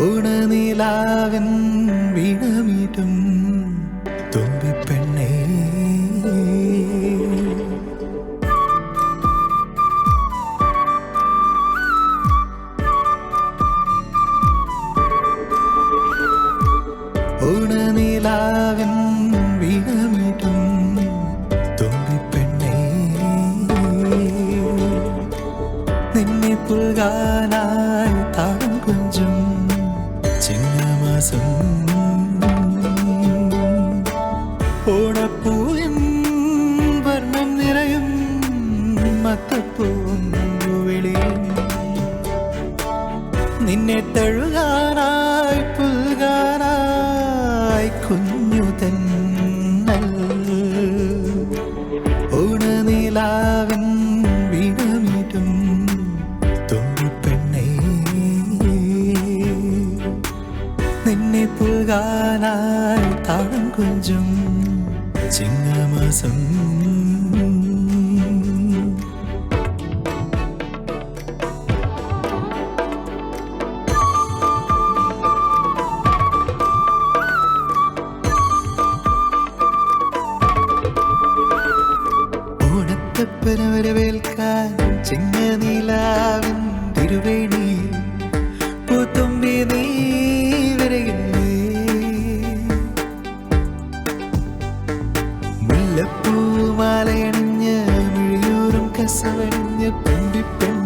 ഓണനിലാവൻ വീണമീട്ടും തുമ്പിപ്പെണ്ണേ. ഓണനിലാവൻ വീണമീട്ടും തുമ്പിപ്പെണ്ണേ. നിന്നെ പുൽകാനായി താളം കുഞ്ചും ചിങ്ങമാസം. ഓണപ്പൂവിൻ വർണം നിറയും മത്തപ്പൂവും വിളിയും നിന്നെ തഴുകാനായി പുൽകാനായി കുഞ്ഞു തന്നൽ നിന്നെ പുൽകാനായി താളം കുഞ്ചും ചിങ്ങമാസം. ഓണത്തപ്പന വരവേൽക്കാൻ ചിങ്ങനീലാവിൻ തിരുവേണി മുല്ലപ്പൂമാലയണിഞ്ഞ് മിഴിയൂറും കസവണിഞ്ഞ് പുണ്ടിപ്പെണ്ണ്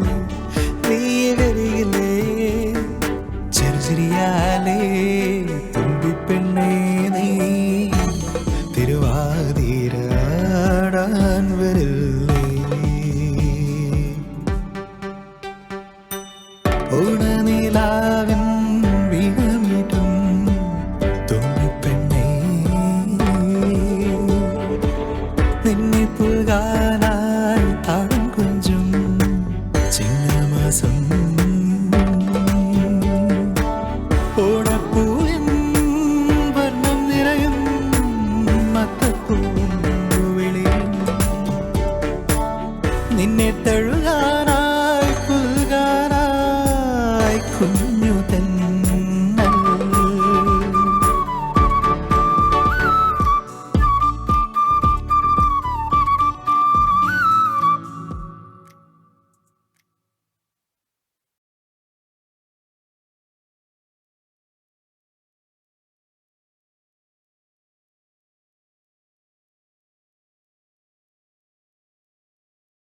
എന്നെ തഴുകാനായി പുൽകാനായി കുഞ്ഞു